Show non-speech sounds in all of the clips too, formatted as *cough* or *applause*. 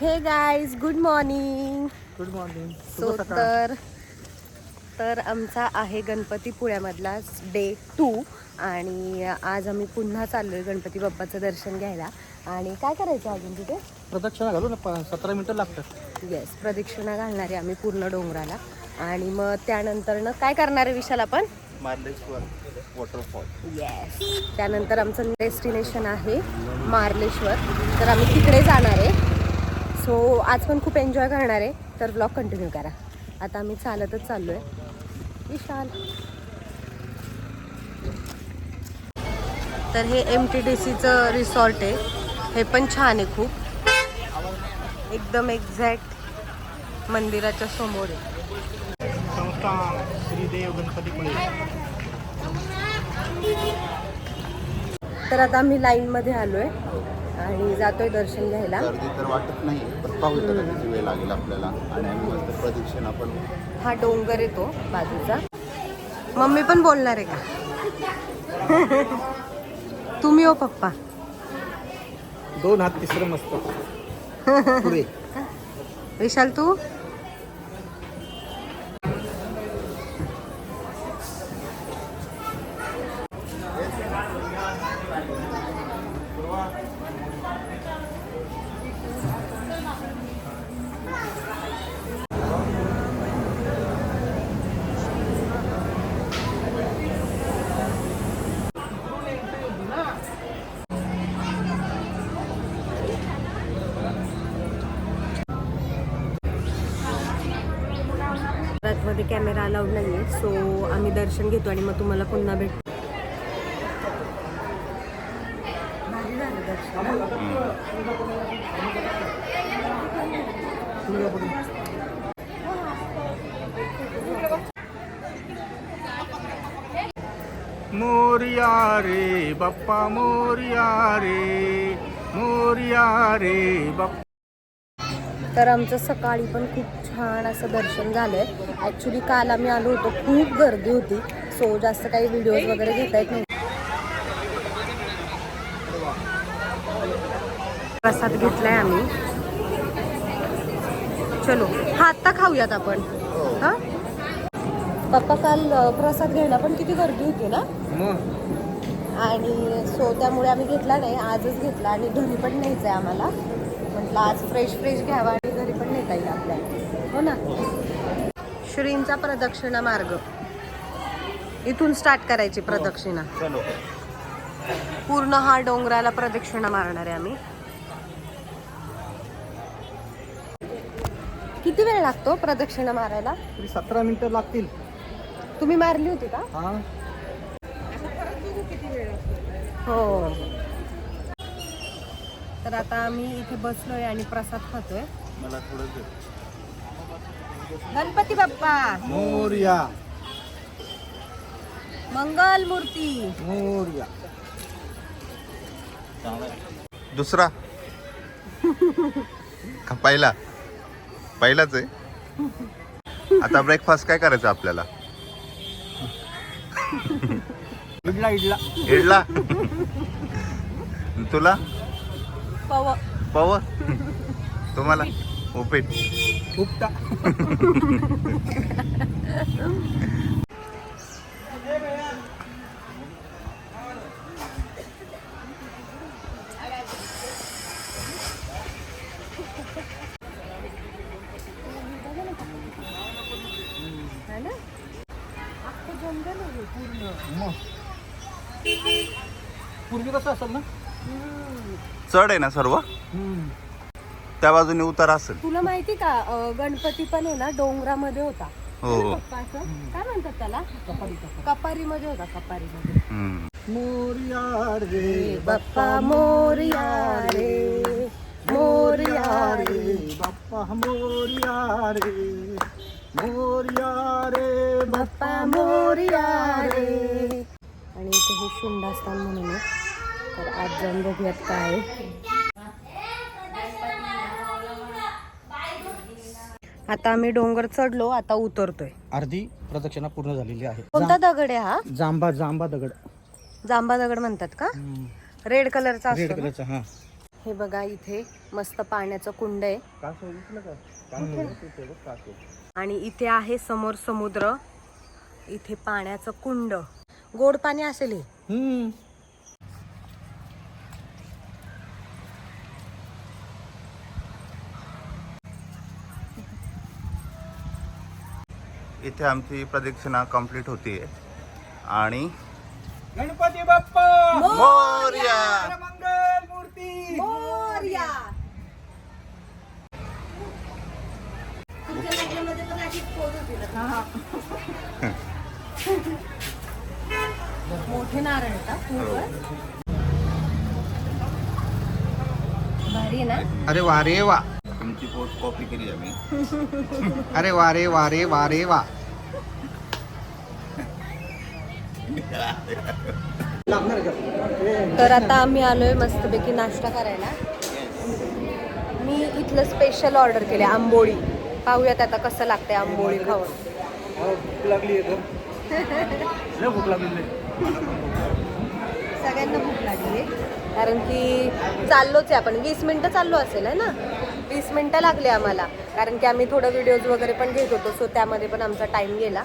Hey guys good morning good morning so तर तर आमचा आहे गणपती पुण्यामधला डे टू आणि आज आम्ही पुन्हा चाललोय गणपती बाप्पाचं दर्शन घ्यायला. आणि काय करायचं अजून तिथे? प्रदक्षिणा घालू ना सतरा मिनिटं लागतात. येस प्रदक्षिणा घालणार आहे आम्ही पूर्ण डोंगराला. आणि मग त्यानंतरनं काय करणार आहे विशाल आपण? मार्लेश्वर वॉटरफॉल येस त्यानंतर आमचं डेस्टिनेशन आहे मार्लेश्वर. तर आम्ही तिकडे जाणार आहे. सो आज पण खूप एन्जॉय करणार आहे. तर ब्लॉग कंटिन्यू करा. आता आम्ही चालतच चाललो आहे विशाल. तर हे एम टी डी सीचं रिसॉर्ट आहे. हे पण छान आहे खूप. एकदम एक्झॅक्ट मंदिराच्या समोर आहे. संस्थान श्रीदेव तर आता आम्ही लाईनमध्ये आलो आहे आणि जातोय दर्शन घ्यायला. गर्दी तर वाटत नाही पण पाहू तर किती वेळ लागेल आपल्याला. आणि आम्ही मस्त प्रदक्षिणा पण हा डोंगर येतो बाजूचा. मम्मी पण बोलणार आहे का? *laughs* तुम्ही हो पप्पा. दोन हात तिसरं मस्त. पुढे. *laughs* विशाल तू? मध्ये कॅमेरा अलाउड नाही आहे सो आम्ही दर्शन घेतो आणि मग तुम्हाला पुन्हा भेट मोरिया रे बाप्पा मोरिया रे मोरिया रे बाप्पा तर आमचं सकाळी पण खूप छान असं दर्शन झालंय. ॲक्च्युली काल आम्ही आलो होतो खूप गर्दी होती. सो जास्त काही व्हिडिओज वगैरे घेता येत नाही प्रसाद घेतलाय आम्ही. चलो हा आत्ता खाऊयात आपण. हा? पप्पा काल प्रसाद घ्यायला पण किती गर्दी होती ना? आणि सो त्यामुळे आम्ही घेतला नाही आजच घेतला आणि घरी पण न्यायचं आहे आम्हाला. म्हटलं आज फ्रेश फ्रेश घ्यावा घरी पण नेता येईल आपल्याला हो ना? श्रींचा प्रदक्षिणा मार्ग. इथून स्टार्ट करायची प्रदक्षिणा. चलो. पूर्ण हा डोंगराला प्रदक्षिणा मारणार आहे आम्ही. किती वेळ लागतो प्रदक्षिणा मारायला? तरी सतरा मिनिटं लागतील. तुम्ही मारली होती का? हा. हो. तर आता आम्ही इथे बसलोय आणि प्रसाद खातोय. मला थोडं. गणपती बाप्पा. मोरिया. मंगल मूर्ती मोरिया. दुसरा. पहिला? पहिलाच आहे. आता ब्रेकफास्ट काय करायचं आपल्याला? इडला इडला. इडला? तुला? पव पव? तुम्हाला? उपीट उपटा पूर्वी कसं असेल ना? चढ आहे ना सर्व. त्या बाजूने उतार असेल. तुला माहिती का अं, गणपती पण आहे ना डोंगरामध्ये होता. हो. हो पप्पा असं काय म्हणतात त्याला? कपाली कपारीमध्ये होता कपारीमध्ये. हम्म. मोरिया रे बाप्पा मोरया रे मोरया रे रे बाप्पा मोरिया रे मोरिया रे बाप्पा मोरया रे आणि इथे हे शुंडास्थान म्हणून आहे. तर आज जाऊन बघूयात काय आहे. आता आम्ही डोंगर चढलो आता उतरतोय. अर्धी प्रदक्षिणा पूर्ण झालेली आहे. कोणता दगड आहे हा? जांबा जांबा दगड. जांबा दगड म्हणतात का? रेड कलरचा रेड असतो ना? कलरचा हा. हे बघा इथे मस्त पाण्याचं कुंड आहे. आणि इथे आहे समोर समुद्र. इथे पाण्याचं कुंड. गोड पाणी असेल हे. हम्म. इथे आमची प्रदक्षिणा कंप्लीट होतीये. आणि गणपती बाप्पा! मोरया! मंगल मूर्ती! मोठे नारळ का भारी आहे ना? अरे वा रे वा. तुमची पोस्ट कॉपी केली आम्ही. *laughs* अरे वा रे वा रे वा रे वा. तर आता आम्ही आलोय मस्तपैकी नाश्ता करायला. मी इथलं स्पेशल ऑर्डर केले आंबोळी. पाहूयात आता कसं लागतंय आंबोळी खाऊन. भूक लागली भूक लागली सगळ्यांना भूक लागली कारण की चाललोच आहे आपण. वीस मिनटं चाललो असेल आहे ना? वीस मिनटं लागले आम्हाला. कारण की आम्ही थोडं व्हिडिओज वगैरे पण घेत होतो सो त्यामध्ये पण आमचा टाइम गेला.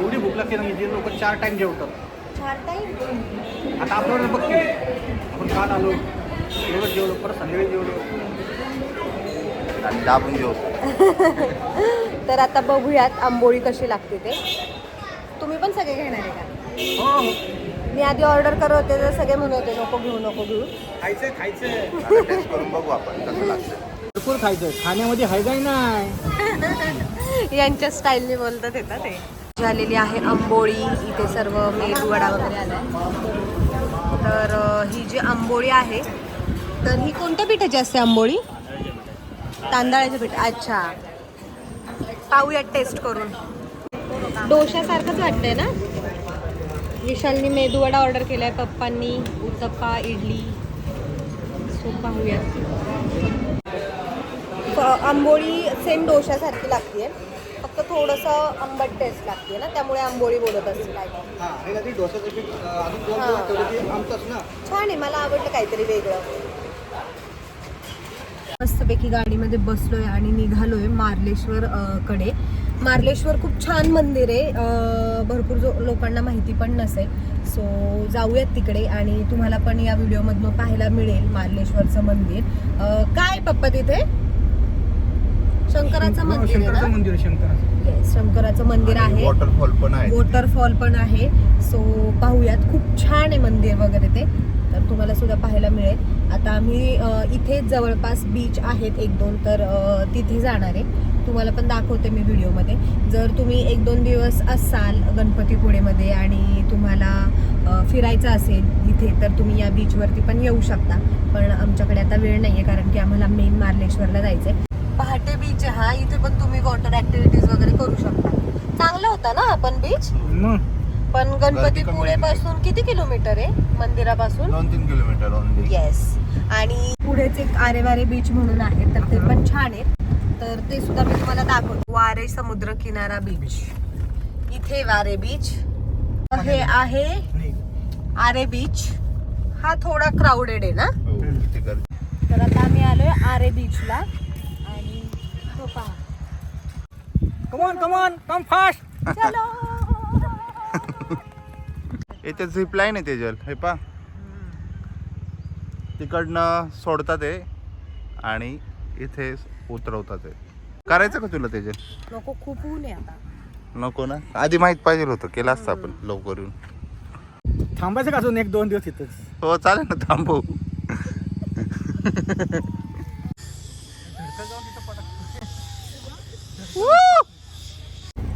एवढी भूक लागते ना जे लोक चार टाइम जेवतात. चार टाइम आता आपल्याला बघ की, आपण काल आलो एवढं जेवलो परत संध्याकाळी जेवलो. आणि दाबून घेऊ *laughs* तर आता बघूयात आंबोळी कशी लागते ते. तुम्ही पण सगळे घेणार आहे का? हो हो. मी आधी ऑर्डर करत होते तर सगळे म्हणत होते नको घेऊ नको घेऊ. टेस्ट करून बघू आपण कसं लागतं भरपूर खायचं खाण्यामध्ये हाय नाही *laughs* यांच्या स्टाईलने बोलतात येतात ते. झालेली आहे आंबोळी. इथे सर्व मेदू वडा वगैरे आला तर ही जी आंबोळी आहे तर ही कोणत्या पिठाची असते आंबोळी? तांदळाचे पीठ. अच्छा. पाहूयात टेस्ट करून. डोशासारखंच वाटतंय ना? विशालनी मेदू वडा ऑर्डर केलाय. पप्पांनी उत्तप्पा इडली. सो पाहूयात. आंबोळी सेम डोशासारखी लागते फक्त थोडंसं आंबट टेस्ट लागते ना त्यामुळे आंबोळी बोलत असतील I think. कधी डोसाचं पीठ अं, अजून दोन. दिवस ठेवलं की आमचंच ना? छान आहे मला आवडलं काहीतरी वेगळं. मस्तपैकी गाडीमध्ये बसलोय आणि निघालोय मार्लेश्वर कडे मार्लेश्वर खूप छान मंदिर आहे. भरपूर जो लोकांना माहिती पण नसेल. सो जाऊयात तिकडे आणि तुम्हाला पण या व्हिडिओमधनं पाहायला मिळेल मार्लेश्वरचं मंदिर. काय पप्पा तिथे? शंकराचं मंदिर आहे शंकराचं ना मंदिर आहे, शंकराचं. Yes, शंकराचं मंदिर आहे. वॉटरफॉल पण आहे वॉटरफॉल पण आहे. सो पाहूयात. खूप छान आहे मंदिर वगैरे ते. तर तुम्हाला सुद्धा पाहायला मिळेल. आता आम्ही अ, इथे जवळपास बीच आहेत एक दोन तर अ, तिथे जाणार आहे. तुम्हाला पण दाखवते मी व्हिडिओमध्ये. जर तुम्ही एक दोन दिवस असाल गणपतीपुळेमध्ये आणि तुम्हाला अ, फिरायचं असेल इथे तर तुम्ही या बीचवरती पण येऊ शकता. पण आमच्याकडे आता वेळ नाही आहे कारण की आम्हाला मेन मार्लेश्वरला जायचं आहे पहाटे बीच आहे. हा इथे पण तुम्ही वॉटर ऍक्टिव्हिटीज वगैरे करू शकता. चांगला होता ना आपण बीच पण गणपतीपुळे पासून किती किलोमीटर आहे मंदिरापासून? दोन तीन किलोमीटर येस आणि पुढेच एक आरेवारे बीच म्हणून आहे तर ते पण छान आहे. तर ते सुद्धा मी तुम्हाला दाखवतो. वारे समुद्र किनारा बीच इथे वारे बीच हे आहे आरे बीच हा थोडा क्राऊडेड आहे ना? हो तर आता आम्ही आलोय आरे बीचला तो पहा कमॉन कमॉन कम फास्ट चलो. इथे झिप लाईन आहे तेजल हे पा तिकडनं सोडतात ते आणि इथे उतरवतात ते करायचं का तुला तेजल नको खूप ऊन आहे आता. नको ना? आधी माहीत पाहिजे होतं केलं असतं आपण लवकर येऊन. थांबायचं का अजून एक दोन दिवस तिथंच हो चालेल ना थांबू.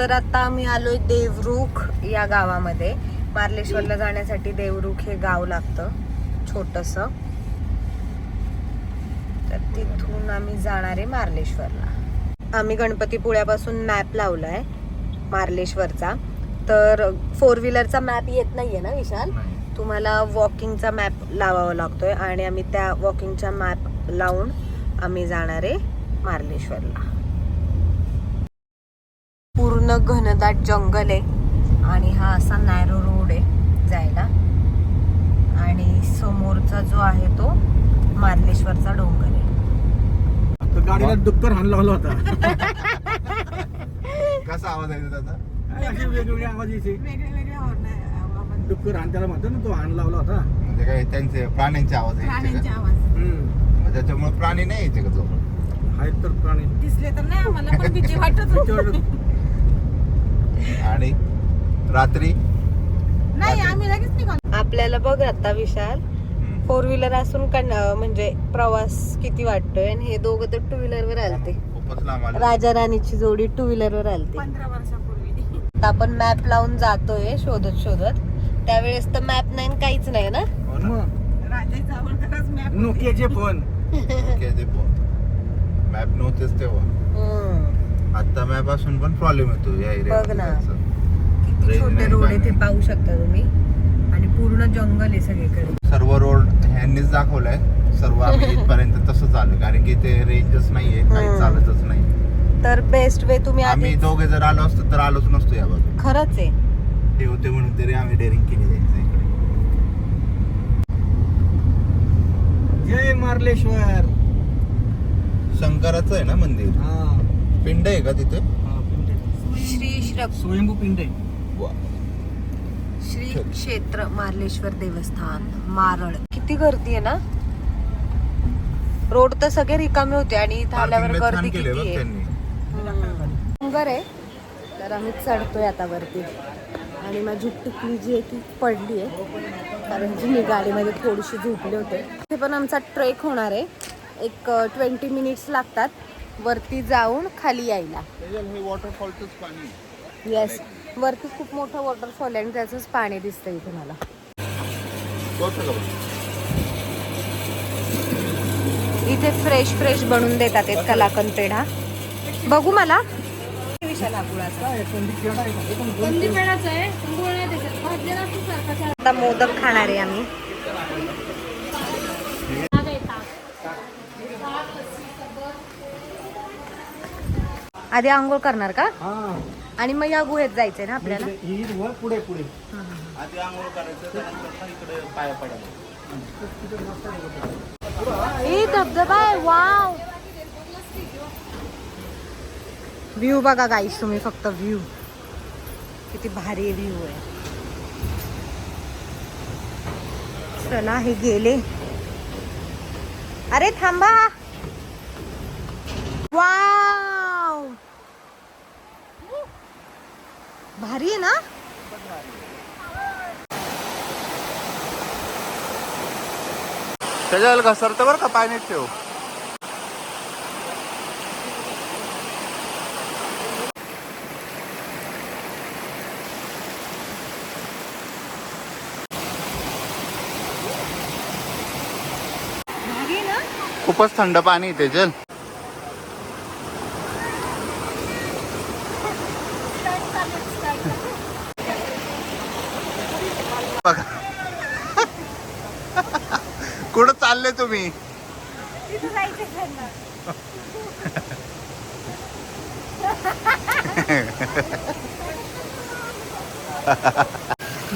तर आता आम्ही आलोय देवरुख या गावामध्ये. मार्लेश्वरला जाण्यासाठी देवरुख हे गाव लागतं छोटस. तर तिथून आम्ही जाणार आहे मार्लेश्वरला. आम्ही गणपतीपुळ्यापासून मॅप लावलाय मार्लेश्वरचा. तर फोर व्हीलरचा मॅप येत नाहीये ना विशाल? तुम्हाला वॉकिंगचा मॅप लावावा लागतोय आणि आम्ही त्या वॉकिंगचा मॅप लावून आम्ही जाणार आहे मार्लेश्वरला. पूर्ण घनदाट जंगल आहे. आणि हा असा नॅरो रोड आहे जायला. आणि समोरचा जो आहे तो मार्लेश्वरचा डोंगर आहे. गाडीला डुक्कर हाण लावला होता *laughs* कसा आवाज आहे त्याचा? काय असे वेगवेगळे आवाज यायचे. डुक्कर हाण त्याला म्हणतो ना तो हाण लावला होता. म्हणजे काय त्यांचे प्राण्यांचे आवाज त्याच्यामुळे प्राणी नाही यायचे का आहेत तर प्राणी. दिसले तर नाही आम्हाला पण भीती वाटत होती. आणि रात्री नाही आम्ही लगेच निघालो. आपल्याला बघ आता विशाल. फोर व्हीलर असून म्हणजे प्रवास किती वाटतोय आणि हे दोघं तर टू व्हीलर वर आलते. राजा राणीची जोडी टू व्हीलर वर आलते. पंधरा वर्षापूर्वी. आता आपण मॅप लावून जातोय शोधत शोधत. त्यावेळेस तर मॅप नाही आणि काहीच नाही ना? नोकियाचे फोन मॅप नव्हतेच तेव्हा. आता मॅप असून पण प्रॉब्लेम येतो या बघ ना. एरिया किती छोटे रोड आहे ते. पाहू शकता तुम्ही. आणि पूर्ण जंगल आहे सगळीकडे. सर्व रोड ह्यांनीच दाखवलाय. सर्व आम्ही *laughs* इथपर्यंत तसंच आलो कारण की ते रेंजच नाहीये. काही हम्म. चालतच नाही. तर बेस्ट वे तुम्ही आम्ही आधी दोघे जर आलो असतो तर आलोच नसतो या बाजू खरंच आहे. ते होते म्हणून तरी आम्ही डेअरिंग केली जायचं इकडे. जय मार्लेश्वर. शंकराचं आहे ना मंदिर? हा. पिंड आहे का तिथे? हा, पिंड आहे. श्री श्र- स्वयंभू पिंड आहे. वा. श्री. क्षेत्र मार्लेश्वर देवस्थान मारळ. किती गर्दी आहे ना? रोड तर सगळे रिकामे होते आणि इथं आल्यावर गर्दी किती आहे. डोंगर आहे. तर आम्ही चढतोय आता वरती. आणि माझी टिकली जी आहे ती पडली आहे. कारण की मी गाडीमध्ये थोडीशी झोपले होते. ते पण आमचा ट्रेक होणार आहे. एक ट्वेंटी मिनिट्स लागतात. वरती जाऊन खाली यायला. हे वॉटरफॉलचंच पाणी येस वरती खूप मोठं वॉटरफॉल आहे आणि त्याचंच पाणी दिसतंय इथे मला. इथे फ्रेश फ्रेश बनवून देतात एक कलाकंद पेढा. बघू मला. विशाल हा गुळाचा. काय आहे, थंडी खेळा आहे का? एकदम दोन- कंदी पेढाच आहे गोळ नाही त्याच्यात भाजलेला असतो सारखा चहा. आता मोदक खाणार आहे आम्ही ताक आहे, ताक. आधी आंघोळ करणार का? हा. आणि मग या गुहेत जायचंय ना आपल्याला? इकडे- ही वर पुढे पुढे. आधी आंघोळ करायचं त्यानंतर इकडे पाया पडायला. ए धबधबा आहे वाव. व्ह्यू बघा गाईस तुम्ही फक्त व्ह्यू किती भारी व्ह्यू आहे. चला हे गेले. अरे थांबा. वाव. भारी आहे ना? त्याच्याला घसरतं बरं का पाण्यात ठेव. खूपच थंड पाणी आहे ते जल बघा कुठं चालले तुम्ही? *laughs*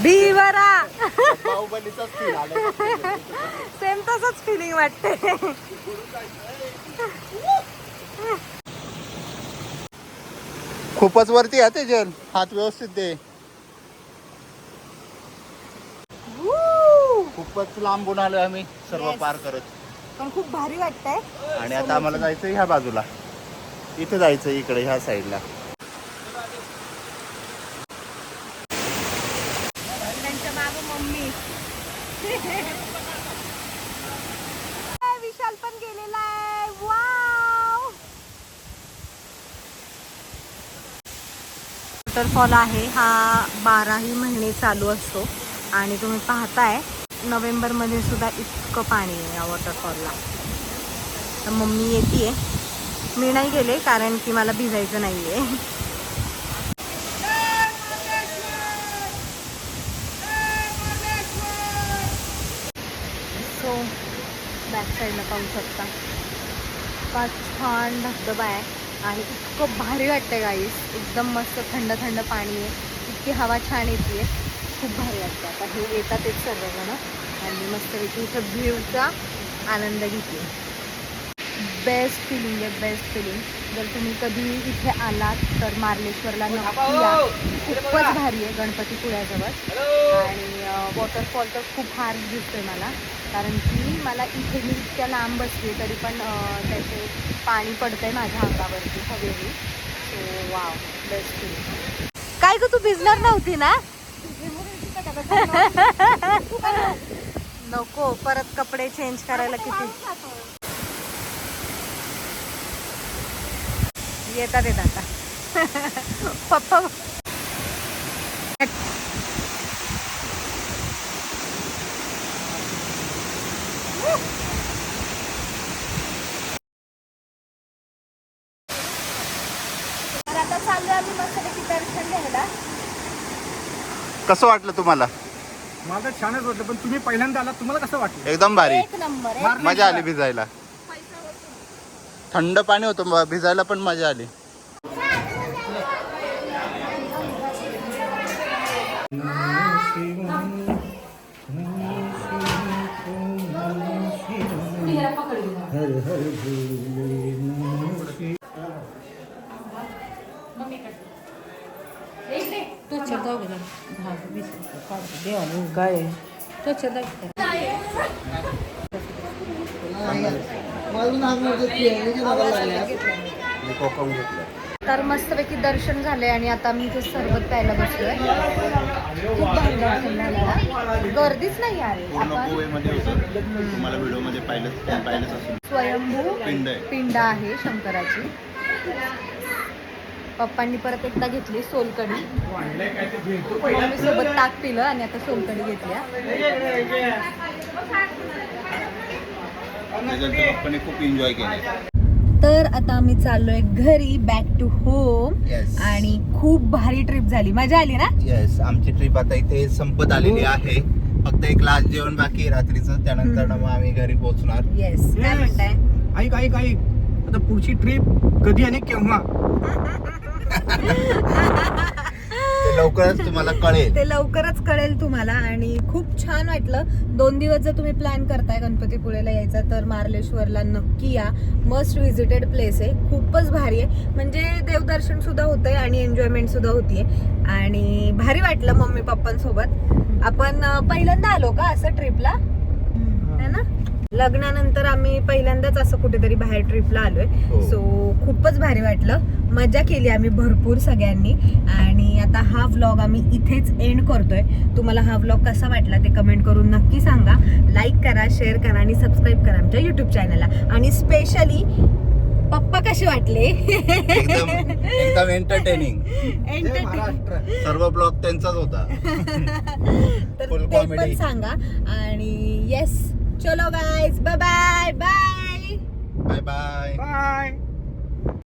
भीवरा. सेम तसंच फिलिंग वाटते. खूपच वरती आहे ते जल हात व्यवस्थित दे. खूपच लांबून आलो आम्ही सर्व Yes. पार करत. पण खूप भारी वाटतंय. आणि आता आम्हाला जायचं ह्या बाजूला. इथे जायचं इकडे ह्या साईडला. त्यांच्या माग मम्मी. विशाल पण गेलेला आहे. वाव वॉटरफॉल आहे. हा बाराही महिने चालू असतो. आणि तुम्ही पाहताय नोव्हेंबरमध्ये सुद्धा इतकं पाणी आहे या वॉटरफॉलला तर मम्मी येते मी नाही गेले कारण की मला भिजायचं नाही आहे सो बॅक साईडला पाहू शकता. इतका छान धबधबा आहे आणि इतकं भारी वाटतं गाईस एकदम मस्त थंड थंड पाणी आहे. इतकी हवा छान येते आहे खूप भारी वाटतं. आता हे येतात एक सर्वजण आणि मस्तपैकी इथं व्ह्यूचा आनंद घेते बेस्ट फिलिंग आहे बेस्ट फिलिंग जर तुम्ही कधी इथे आलात तर मार्लेश्वरला नक्की या. खूपच भारी आहे गणपतीपुळ्याजवळ आणि वॉटरफॉल तर खूप हार दिसतोय मला. कारण की मला इथे मी इतक्या लांब बसली तरी पण त्याचे पाणी पडतंय माझ्या अंगावरती हवेली सो वाव बेस्ट फिलिंग काय ग तू भिजणार नव्हती ना? नको परत कपडे चेंज करायला किती? येतात येतात. आता *laughs* पप्पा तर आता चाललो आम्ही मस्तपैकी दर्शन घ्यायला कसं वाटलं तुम्हाला? मला छानच वाटलं पण तुम्ही पहिल्यांदा आला तुम्हाला कसं वाटलं? एकदम भारी. एक नंबर आहे मजा आली भिजायला. थंड पाणी होतं भिजायला पण मजा आली. मी कोकम घेतलं तर मस्तपैकी दर्शन झाले आणि आता मी इथे सरबत प्यायला बसलोय. गर्दीच नाही आहे. स्वयंभू पिंड आहे. पिंड आहे शंकराची. पप्पांनी परत एकदा घेतली सोलकडी मम्मी सोबत ताक पिलं आणि आता सोलकडी घेतल्या. त्याच्यानंतर पप्पाने खूप एन्जॉय केले तर आता आम्ही चाललोय घरी बॅक टू होम Yes. आणि खूप भारी ट्रिप झाली. मजा आली ना? येस आमची ट्रिप आता इथे संपत आलेली आहे. फक्त एक लास्ट जेवण बाकी आहे रात्रीचं. त्यानंतर मग आम्ही घरी पोहोचणार. येस काय Yes. म्हणताय? ऐक ऐक ऐक. आता पुढची ट्रिप कधी आणि केव्हा? *laughs* लवकरच तुम्हाला कळेल. ते लवकरच कळेल तुम्हाला आणि खूप छान वाटलं. दोन दिवस जर तुम्ही प्लॅन करताय गणपतीपुळेला यायचा तर मार्लेश्वरला नक्की या. मस्ट विजिटेड प्लेस आहे. खूपच भारी आहे. म्हणजे देवदर्शन सुद्धा होतंय आणि एन्जॉयमेंट सुद्धा होतीये. आणि भारी वाटलं मम्मी पप्पांसोबत आपण पहिल्यांदा आलो का असं ट्रिपला है ना? लग्नानंतर आम्ही पहिल्यांदाच असं कुठेतरी बाहेर ट्रिपला आलोय. हो. सो खूपच भारी वाटलं. मजा केली आम्ही भरपूर सगळ्यांनी. आणि आता हा व्लॉग आम्ही इथेच एंड करतोय. तुम्हाला हा व्लॉग कसा वाटला ते कमेंट करून नक्की सांगा. लाईक करा शेअर करा आणि सबस्क्राईब करा आमच्या युट्यूब चॅनलला आणि स्पेशली पप्पा कसे वाटले? एकदम एकदम एंटरटेनिंग *laughs* सर्व ब्लॉग त्यांचाच होता. *laughs* तर Full ते पण comedy. सांगा. आणि yes Cholo guys. Bye-bye. Bye. Bye-bye. Bye.